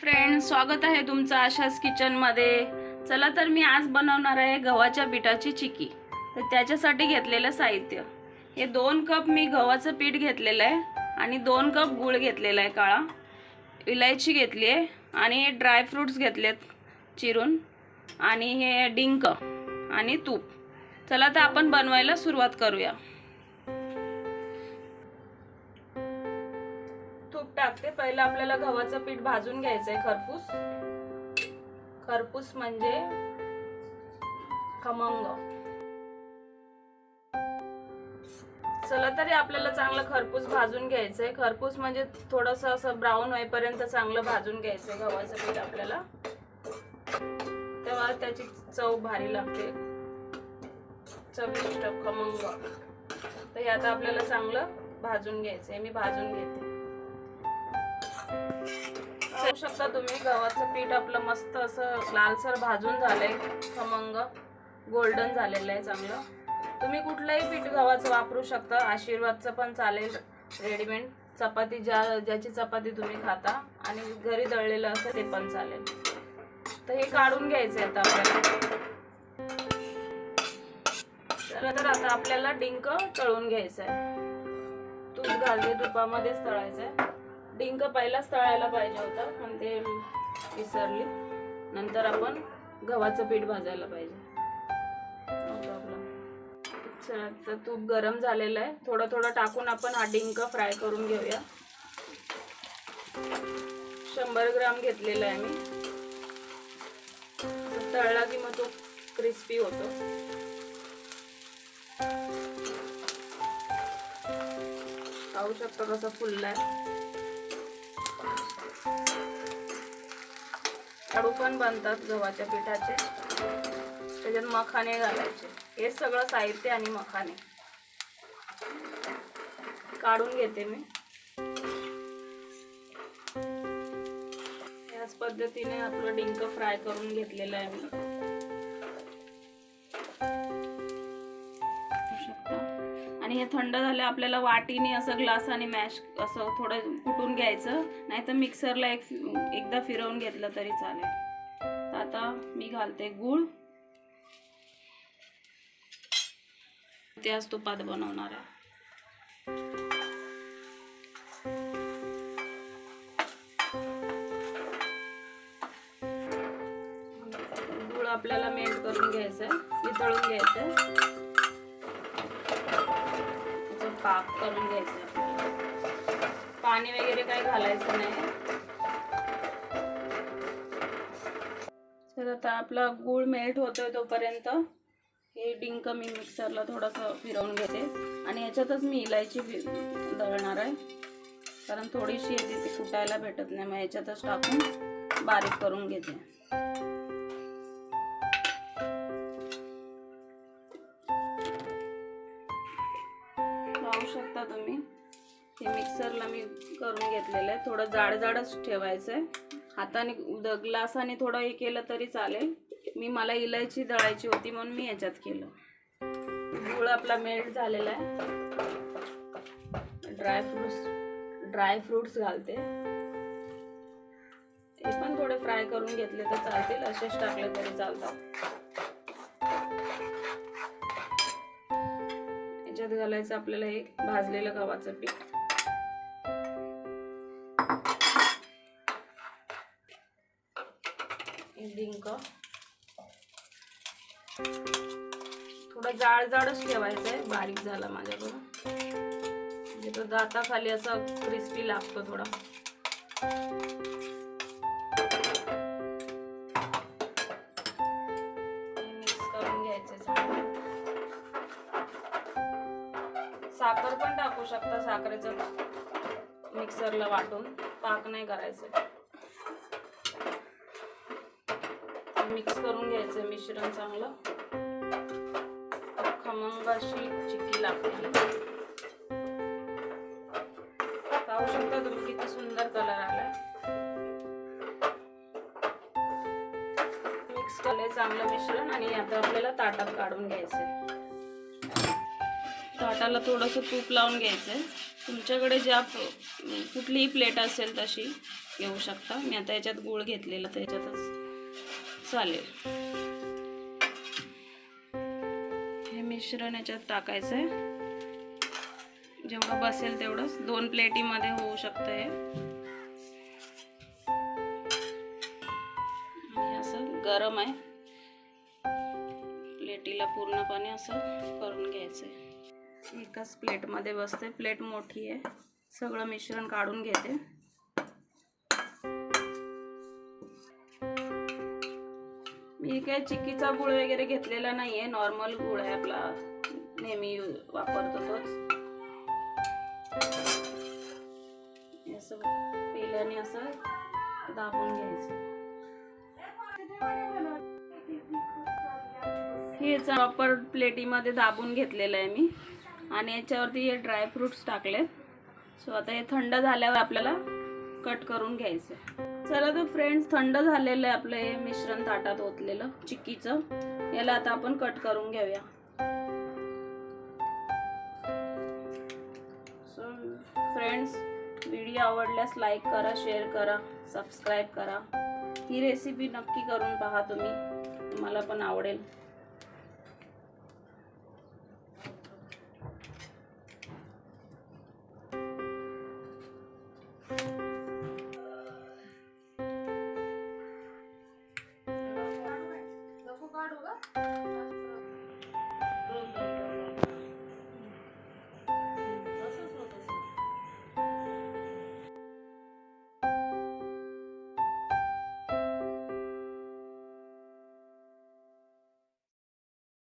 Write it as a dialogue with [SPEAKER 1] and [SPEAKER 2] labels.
[SPEAKER 1] Friend स्वागत आहे तुमचं आशास किचनमध्ये चला तर मी आज बनवणार आहे गव्हाच्या पिठाची चिकी. तर त्याच्यासाठी घेतलेलं साहित्य. हे दोन कप मी गव्हाचं पीठ घेतलेलं आहे आणि दोन कप गूळ घेतलेला आहे काळा. इलायची घेतली आहे आणि ड्रायफ्रूट्स घेतलेत चिरून. आणि हे डिंक आणि तूप. चला तर आपण बनवायला सुरुवात करूया. टाकते पहिलं आपल्याला गव्हाचं पीठ भाजून घ्यायचंय खरपूस. खरपूस म्हणजे खमंग. चला तरी आपल्याला चांगलं खरपूस भाजून घ्यायचंय. खरपूस म्हणजे थोडस असं ब्राऊन होईपर्यंत चांगलं भाजून घ्यायचंय गव्हाचं पीठ आपल्याला. तेव्हा त्याची चव भारी लागते. चविष्ट खमंग. तर हे आता आपल्याला चांगलं भाजून घ्यायचंय. मी भाजून घेते. पाहू शकता तुम्ही गव्हाचं पीठ आपलं मस्त असं लालसर भाजून झालंय खमंग गोल्डन झालेलं आहे चांगलं. तुम्ही कुठलंही पीठ गव्हाचं वापरू शकता आशीर्वादचं पण चालेल रेडीमेड चपाती ज्या ज्याची चपाती तुम्ही खाता आणि घरी दळलेलं असं ते पण चालेल. तर हे काढून घ्यायचं आता आपल्याला. चला तर आता आपल्याला डिंक तळून घ्यायचं आहे तूप घालते तुपामध्येच तळायचं आहे डिंक पहिलाच तळायला पाहिजे होता पण ते विसरली. नंतर आपण गव्हाचं पीठ भाजायला पाहिजे. अच्छा तर तूप गरम झालेलं आहे. थोडं थोडं टाकून आपण हा डिंक फ्राय करून घेऊया. शंभर ग्राम घेतलेला आहे मी. तळला की मग तो क्रिस्पी होतो. पाहू शकता कसं फुललाय. लाडू पण बनतात गव्हाच्या पिठाचे. त्याच्यात मखाने घालायचे. हे सगळं साहित्य आणि मखाने. काढून घेते मी. याच पद्धतीने आपलं डिंक फ्राय करून घेतलेलं आहे मी. आणि हे थंड झालं आपल्याला वाटीने असं ग्लासाने मॅश असं थोडं कुटून घ्यायचं. नाही तर मिक्सरला एक एकदा फिरवून घेतलं तरी चालेल. आता मी घालते गूळ. त्याच तुपात बनवणार आहे. गूळ आपल्याला मेल्ट करून घ्यायचं आहे वितळून घ्यायचं आहे पाक करून घ्यायचं पाणी वगैरे काही घालायचं नाही. तर आता आपला गूळ मेल्ट होतोय तोपर्यंत हे डिंक मी मिक्सरला थोडंसं फिरवून घेते. आणि याच्यातच मी इलायची दळणार आहे. कारण थोडीशी याची ती फुटायला भेटत नाही मग याच्यातच टाकून बारीक करून घेते. शकता तुम्ही. हे मिक्सरला मी करून घेतलेलं आहे. थोडं जाड जाडच ठेवायचं आहे हाताने द ग्लासाने थोडं हे केलं तरी चालेल. मी मला इलायची दळायची होती म्हणून मी याच्यात केलं. गुळ आपला मेल्ट झालेला आहे. ड्रायफ्रुट्स ड्रायफ्रुट्स घालते. हे पण थोडे फ्राय करून घेतले तर चालतील. असेच टाकले तरी चालतात. याच्यात घालायचं आपल्याला हे भाजलेलं गव्हाचं पीठ. डिंक. थोडं जाड जाडच ठेवायचं आहे बारीक झाला माझ्याकडून. म्हणजे तो दाताखाली असा क्रिस्पी लागतो थोडा. शकता साखरेचं मिक्सरला वाटून. पाक नाही करायचं. मिक्स करून घ्यायचं मिश्रण चांगलं. खमंग अशी चिक्की लागते. पाहू शकता तुम्ही किती सुंदर कलर आलाय. मिक्स केले चांगलं मिश्रण आणि आता आपल्याला ताटात काढून घ्यायचं ताटाला थोडंसं तूप लावून घ्यायचं आहे. तुमच्याकडे ज्या म्हणजे कुठलीही प्लेट असेल तशी घेऊ शकता. मी आता याच्यात गूळ घेतलेला त्याच्यातच चालेल. हे मिश्रण याच्यात टाकायचं आहे. जेवढं बसेल तेवढंच. दोन प्लेटीमध्ये होऊ शकतं हे असं गरम आहे. प्लेटीला पूर्णपणे असं करून घ्यायचं आहे. एकाच प्लेटमध्ये बसते. प्लेट मोठी आहे. सगळं मिश्रण काढून घेते. मी काय चिक्कीचा गुळ वगैरे घेतलेला नाहीये. नॉर्मल गुळ आहे आपला. नेहमी वापरतो तोच. असं पेल्याने असं दाबून घ्यायचं. हेच वापर प्लेटीमध्ये दाबून घेतलेलं आहे मी. आणि याच्यावरती हे ड्रायफ्रुट्स टाकलेत. सो आता हे थंड झाल्यावर आपल्याला कट करून घ्यायचं आहे. चला तर फ्रेंड्स थंड झालेलं आहे आपलं हे मिश्रण ताटात ओतलेलं चिक्कीचं. याला आता आपण कट करून घेऊया. सो फ्रेंड्स व्हिडिओ आवडल्यास लाईक करा शेअर करा सबस्क्राईब करा. ही रेसिपी नक्की करून पहा तुम्ही. तुम्हाला पण आवडेल.